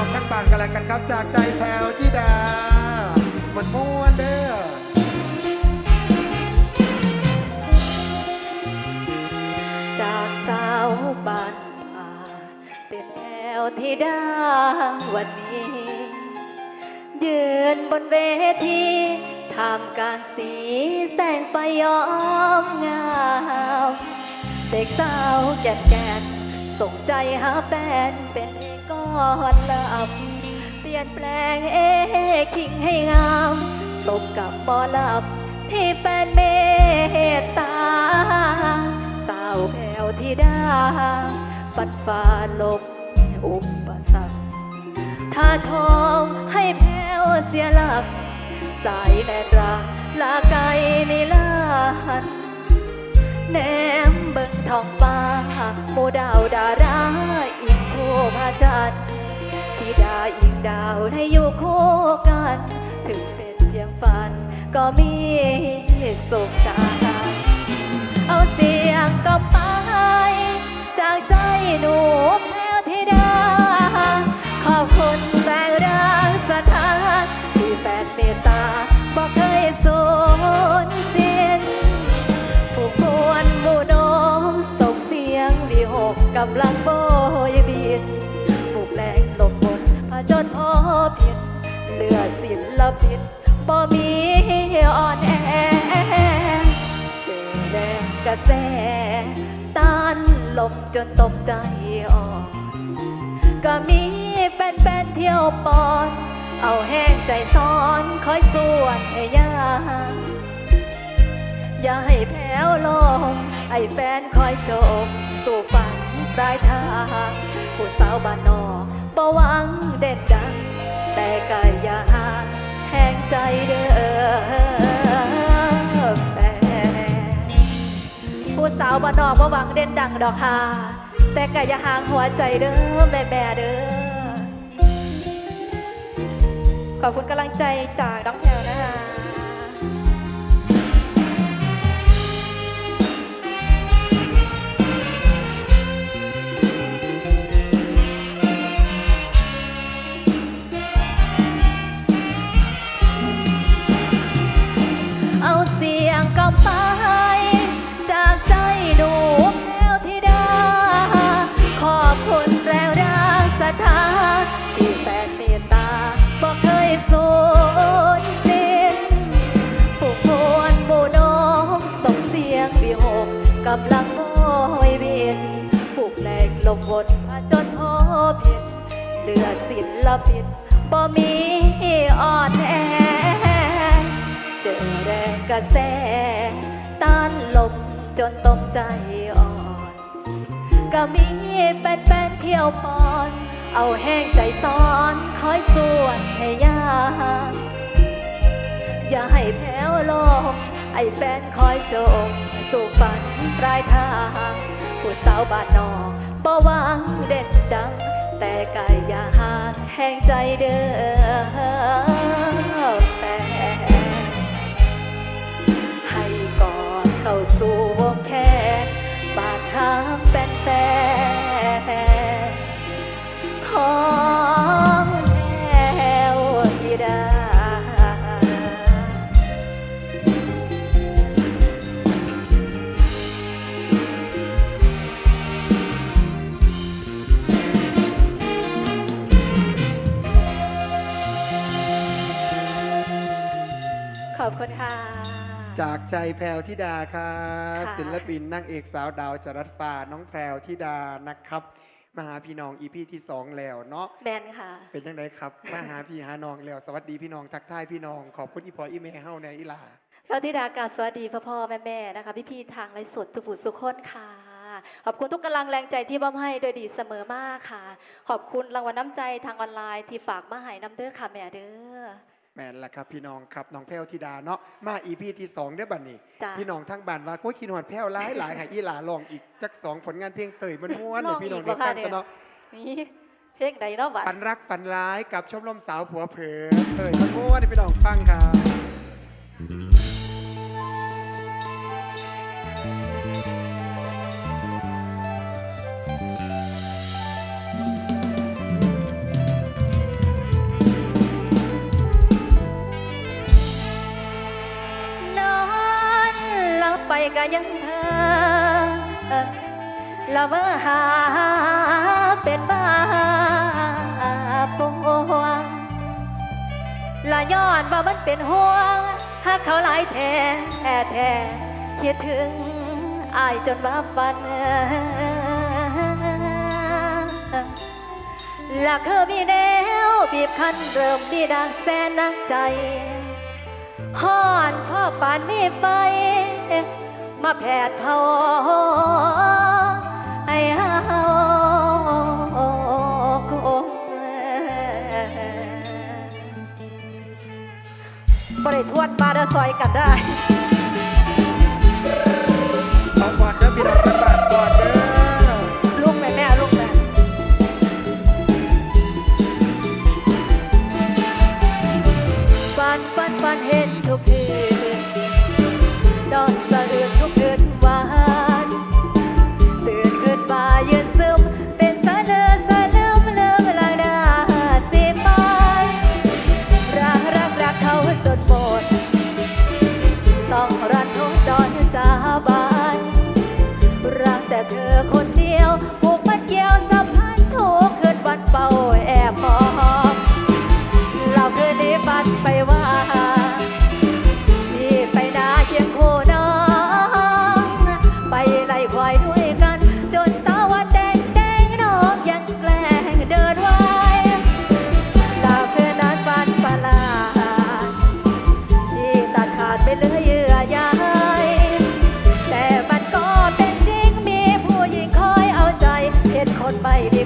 องทั้งบ้านกันแล้วกันครับ จากใจแผ่วที่ดา มันม้วนเด้อจากสาวบ้านป่าเป็นแถวที่ดังวันนี้ ยืนบนเวทีท่ามกางสีแสงไฟย้อมงามเด็กสาวแก่นแก่นส่งใจหาแฟนเป็น อกก่อนลับ เปลี่ยนแปลงเอคิงให้งามสมกับหมอลับ ที่เป็นเมตตา สาวแผ่วที่ดาปัดฟ้าลมอุปสรรคถ้าทองให้แผ่วเสียหลัก สายแดดรักลาไกลในลานแนมเบิ่งทองฟ้าโมดาวดารา อีกคู่พระจันทร์ที่ดาอีกดาวให้อยู่คู่กัน ถึงเป็นเพียงฝัน ก็มีสุขใจเอาเสียงก็ไป จากใจหนูแพ้ที่ดา ขอบคุณแรงรักสถานที่แฟนเมตตาบอกเคย ลปินบ่มีอ่อนแอเจอแรงกระแสต้านลมจนตกใจออก ก็มีเป็นเป็นๆเที่ยวปอน เอาแห้งใจซ้อนคอยส่วนให้ยาอย่าให้แพ้วลงไอ้แฟนคอยจบสู่ฝันปลายทางผู้สาวบ้านนอกบ่หวังเด่นดังแต่ก็อย่าห่าง เด้อแฟนผู้สาวบ้านนอกบ่หวังเด่นดังดอกค่ะ แต่ก็อย่าห่างหัวใจเด้อแม่แม่เด้อ ขอบคุณกำลังใจจากน้องแพลวนะคะ ลปินบ่มีอ่อนแอ เจอแรงกระแสต้านลมจนตกใจอ่อน ก็มีเป็นเป็นเที่ยวปอน เอาแห้งใจซ้อนคอยส่วนให้ยาอย่าให้แพ้วลงไอ้แฟนคอยโจมสู่ฝันปลายทางผู้สาวบ้านนอกบ่หวังเด่นดัง แต่กายอย่าห่างแห้งใจเด้อ ใจแพรวธิดาครับค่ะ ศิลปินนางเอกสาวดาวจรัสฟ้าน้องแพรวธิดานะครับมาหาพี่น้องอีพีที่สองแล้วเนาะแบนค่ะ เป็นยังไงครับมาหาพี่หาน้องแล้วสวัสดีพี่น้องทักทายพี่น้องขอบคุณอีพออีเมเฮาในอีหลาเท่าที่ดากราบสวัสดีพ่อพ่อแม่แม่ๆนะคะ พี่พี่ๆทางไลฟ์สดทุกผู้สุขคนค่ะ ขอบคุณทุกกำลังแรงใจที่มอบให้โดยดีเสมอมากค่ะ ขอบคุณรางวัลน้ำใจทางออนไลน์ที่ฝากมาให้น้ำเด้อค่ะแม่เด้อ แม่นละครับพี่น้องครับน้องแพรวธิดาเนาะมาอีพีที่สองเด้อบัดนี้ จ้ะ พี่น้องทั้งบ้านว่าโค้ยคิดหอดแพรวหลายหลายค่ะอีหลาลองอีกจักสองผลงานเพลงเตยมันม้วนลเดี๋อยงวพี่น้องอีกได้บ่ฟัคะงเนี่กันยเนาะ นี่เพลงใดเนาะบัด ฝันรักฝันร้ายกับชมรมสาวผัวเผลอเตยมันม้วนให้พี่น้องฟังครับ เป็นบาปหวงละย้อนว่ามันเป็นห่วงถ้าเขาหลายแท้แท้คิดถึงอายจนบ้าฟันหลักเธอมีแนวบีบคั้นเริ่มดีดังแสนนักใจห่อนพ่อปานมีไฟมาแผดเผา บริทวดมาเดอซอยกันได้ bye.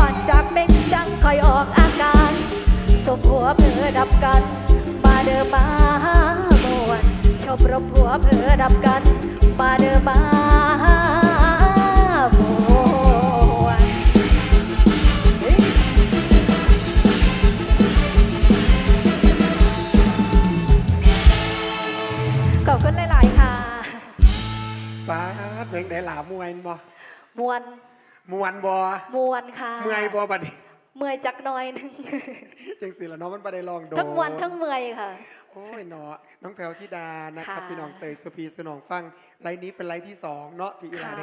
อนจากเป็นจังคอยออกอาการสบหัวเพื่อดับกัน มาเดิมมาบวนชอบรบหัวเพื่อดับกัน มาเดิมมาบวนขอบคุณหลาย ๆ ค่ะ ป้าเพลหลามวยบ่มวน ค่ะเมื่อยบ่บัดนี้เมื่อยจักหน้อยหนึง จังสิละเนาะมันบ่ได้ลองโดนทั้งมวนทั้งเมื่อยค่ะ โอ้ยเนาะน้องแพรวธิดานะครับค่ะ พี่น้องเตยสุพีสนองฟังไลน์นี้เป็นไลน์ที่สองเนาะที่อีหลาค่ะ ได้